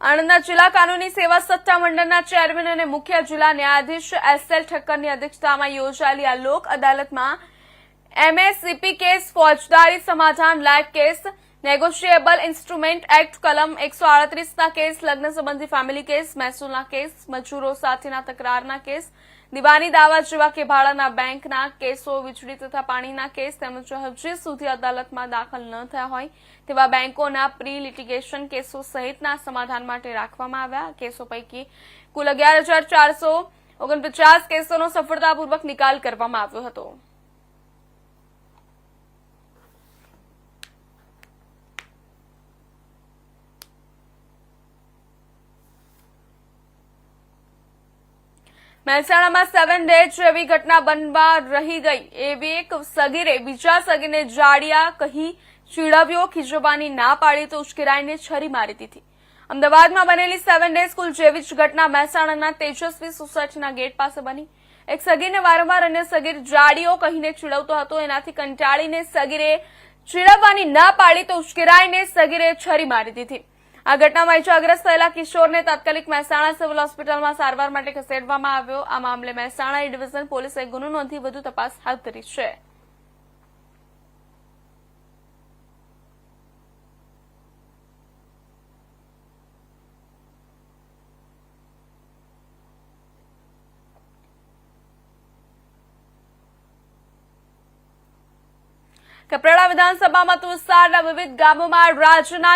આણંદના જિલ્લા કાનૂની સેવા સત્તા મંડળના ચેરમેન અને મુખ્ય જિલ્લા ન્યાયાધીશ એસએલ ઠક્કરની અધ્યક્ષતામાં યોજાયેલી આ લોક અદાલતમાં એમએસસીપી કેસ, ફોજદારી સમાધાન લાયક કેસ નેગોશિયેબલ ઇન્સ્ટ્રુમેન્ટ એક્ટ કલમ એકસો આડત્રીસના કેસ, લગ્ન સંબંધી ફેમિલી કેસ મહેસૂલના કેસ, મજૂરો સાથેના તકરારના કેસ, દિવાની દાવા જેવા કે ભાડાના બેંકના કેસો, વીજળી તથા પાણીના કેસ તેમજ હજી સુધી અદાલતમાં દાખલ ન થયા હોય તેવા બેંકોના પ્રી લિટિગેશન કેસો સહિતના સમાધાન માટે રાખવામાં આવ્યા. કેસો પૈકી કુલ અગિયાર હજાર ચારસો ઓગણપચાસ કેસોનો સફળતાપૂર્વક નિકાલ કરવામાં આવ્યો હતો. મહેસાણામાં સેવન ડેજ એવી ઘટના બનવા રહી ગઈ. એવી એક સગીરે, બીજા સગીરને જાડિયા કહી ચીડવ્યો, ખીજવવાની ના પાડી તો ઉશ્કેરાઈને છરી મારી દીધી. અમદાવાદમાં બનેલી સેવન ડે સ્કૂલ જેવી જ ઘટના મહેસાણાના તેજસ્વી સોસાયટીના ગેટ પાસે બની. એક સગીરને વારંવાર અન્ય સગીર જાડીઓ કહીને ચીડવતો હતો. એનાથી કંટાળીને સગીરે ચીડવવાની ના પાડી તો ઉશ્કેરાઈને સગીરે છરી મારી દીધી. આ ઘટનામાં ઇજાગ્રસ્ત થયેલા કિશોરને તાત્કાલિક મહેસાણા સિવિલ હોસ્પિટલમાં સારવાર માટે ખસેડવામાં આવ્યો. આ મામલે મહેસાણા ડિવિઝન પોલીસે ગુનો નોંધી વધુ તપાસ હાથ ધરી છે. કપરાડા વિધાનસભામાં તુલસારના વિવિધ ગામોમાં રાજ્યના